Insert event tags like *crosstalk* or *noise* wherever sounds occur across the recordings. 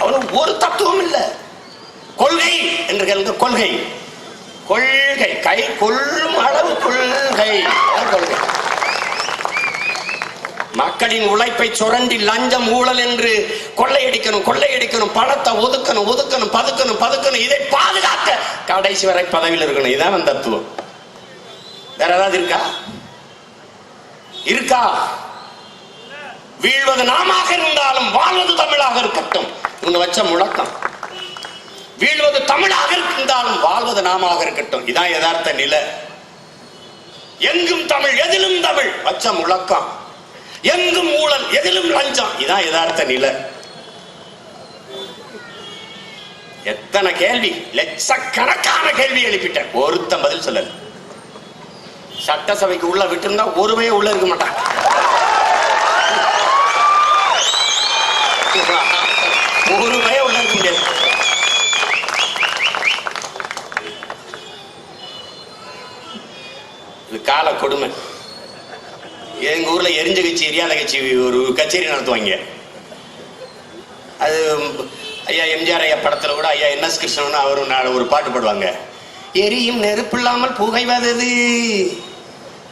அவனுக்கு ஒரு தத்துவம் இல்லை. கொள்கை என்று கேளுங்க கொள்கை. கொள்கை கை கொள்ளும் அளவு கொள்கை. கொள்கை. மக்களின் உழைப்பை சுரண்டி லஞ்சம் ஊழல் என்று கொள்ளையடிக்கணும் கொள்ளையடிக்கணும் பணத்தை ஒதுக்கணும் ஒதுக்கணும் பதுக்கணும் பதுக்கணும் இதை பாதுகாக்க கடைசி வரை பதவியில் இருக்கணும். இதுதான் தத்துவம். வேற ஏதாவது இருக்கா? இருக்கா? வீழ்வது நாமாக இருந்தாலும் வாழ்வது தமிழாக இருக்கட்டும். இவங்க வச்ச முழக்கம். வீழ்வது தமிழாக இருந்தாலும் வாழ்வது நாமாக இருக்கட்டும். இதான் யதார்த்த நிலை. எங்கும் தமிழ் எதிலும் தமிழ் வச்ச முழக்கம். எங்கும் ஊழல் எதிலும் லஞ்சம். இதான் யதார்த்த நிலை. எத்தனை கேள்வி? லட்சக்கணக்கான கேள்வி எழுப்பிட்டேன். ஒருத்தன் பதில் சொல்லல. சட்டசபைக்கு உள்ள விட்டு இருந்தா ஒருவே உள்ள இருக்க மாட்டான் ஒரு பய உள்ள இருக்க முடியாது கொடுமை. எங்க ஊர்ல எரிஞ்ச கட்சி எரியாத கட்சி ஒரு கச்சேரி நடத்துவாங்க. அது ஐயா எம்ஜிஆர் ஐயா படத்துல கூட ஐயா என்எஸ் கிருஷ்ணன் அவரும் நான் ஒரு பாட்டு பாடுவாங்க. எரியும் நெருப்பு இல்லாமல் புகைவதது.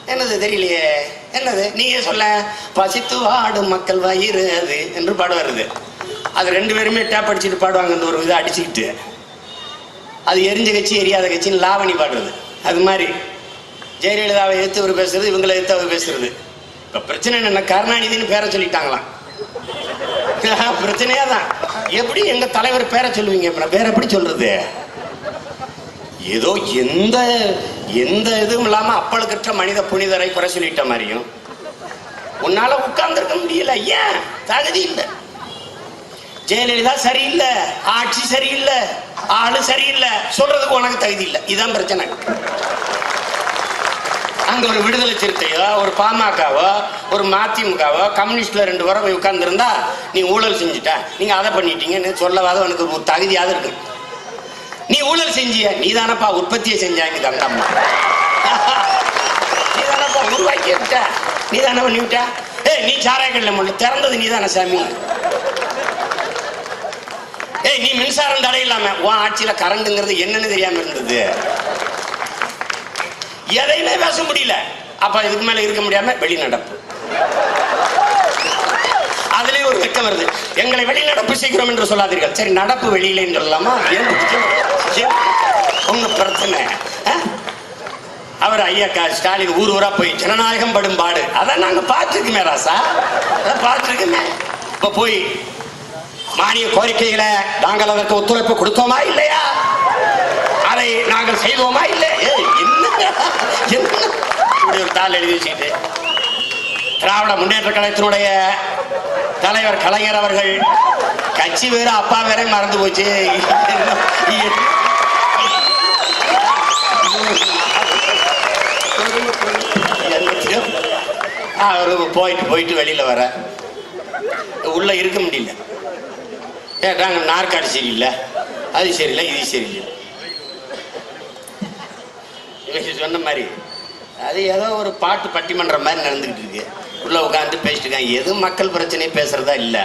என்னது தெரியலையே? என்னது? நீயே சொல்ல. பசித்து வாடும் மக்கள் வயிறு அது என்று பாடம் வருது அது ரெண்டு பேருமே டேப் அடிச்சுட்டு பாடுவாங்க அந்த ஒரு இதை அடிச்சுக்கிட்டு. அது எரிஞ்ச கட்சி எரியாத கட்சின்னு லாவணி பாடுறது. அது மாதிரி. ஜெயலலிதாவை எடுத்து அவர் பேசுறது இவங்களை எடுத்து அவர் பேசுறது. இப்ப பிரச்சனை என்ன கருணாநிதினு பேரை சொல்லிட்டாங்களாம். *laughs* பிரச்சனையா தான் எப்படி எங்க தலைவர் பேரை சொல்லுவீங்க? இப்ப பேர் எப்படி சொல்றது? ஏதோ எந்த எந்த இதுவும் இல்லாம அப்பழுக்கற்ற மனித புனிதரை குறை சொல்லிட்ட மாதிரியும். உன்னால உட்கார்ந்துருக்க முடியல ஏன்? தகுதி இல்லை. ஜெயலலிதா சரியில்லை ஆட்சி சரியில்லை ஆளு சரியில்லை சொல்றதுக்கு உனக்கு தகுதி இல்லை. இதுதான் பிரச்சனை. அங்க ஒரு விடுதலை சிறுத்தையோ ஒரு பாமகவோ ஒரு மதிமுகவோ கம்யூனிஸ்டில் ரெண்டு பேரும் போய் நீ ஊழல் செஞ்சுட்ட. நீங்கள் அதை பண்ணிட்டீங்கன்னு சொல்லவாத உனக்கு ஒரு தகுதியாக இருக்கு. நீ ஊழல் செஞ்சிய நீ தானப்பா உற்பத்தியை செஞ்சாங்க தந்தம்மா *laughs* நீ தானப்பா உருவாக்கி விட்ட நீ தானே பண்ணி விட்ட. ஏய் நீ சாராயக்கடல முள்ள திறந்தது நீ தானே சாமி. ஏய் நீ மின்சாரம் தடை இல்லாம உன் ஆட்சியில கரண்ட்ங்கிறது என்னன்னு தெரியாம இருந்தது. எதையுமே பேச முடியல. அப்ப இதுக்கு மேல இருக்க முடியாம வெளிநடப்பு. அதுலயே ஒரு வெக்கம் வருது. எங்களை வெளிநடப்பு செய்கிறோம் என்று சொல்லாதீர்கள். சரி நடப்பு வெளியிலன்னு சொல்லலாமா? ஏன் உங்க பிரச்சனை. அவர் ஐயா ஸ்டாலின் ஊர் ஊரா போய் ஜனநாயகம் படும் பாடு. அதான் நாங்க பார்த்துருக்குமே ராசா. அதான் பார்த்துருக்கோமே. இப்ப போய் மானிய கோரிக்கைகளை நாங்கள் அதற்கு ஒத்துழைப்பு கொடுத்தோமா இல்லையா? அதை நாங்கள் செய்தோமா இல்லை ஏய், இப்படி ஒரு தாள் எழுதி வச்சுக்கிட்டு. திராவிட முன்னேற்ற கழகத்தினுடைய தலைவர் கலைஞர் அவர்கள் கட்சி வேற அப்பா வேற மறந்து போச்சு. அவரு போயிட்டு போயிட்டு வெளியில வர உள்ள இருக்க முடியல. நாற்காடு நாற்காலி சரியில்லை. அது சரியில்லை இது சரியில்லை. சொன்ன மாதிரி. அது ஏதோ ஒரு பாட்டு பட்டிமன்றம் மாதிரி நடந்துக்கிட்டு இருக்கு. உள்ள உட்காந்து பேசிட்டு இருக்காங்க. எதுவும் மக்கள் பிரச்சனையும் பேசுறதா இல்லை.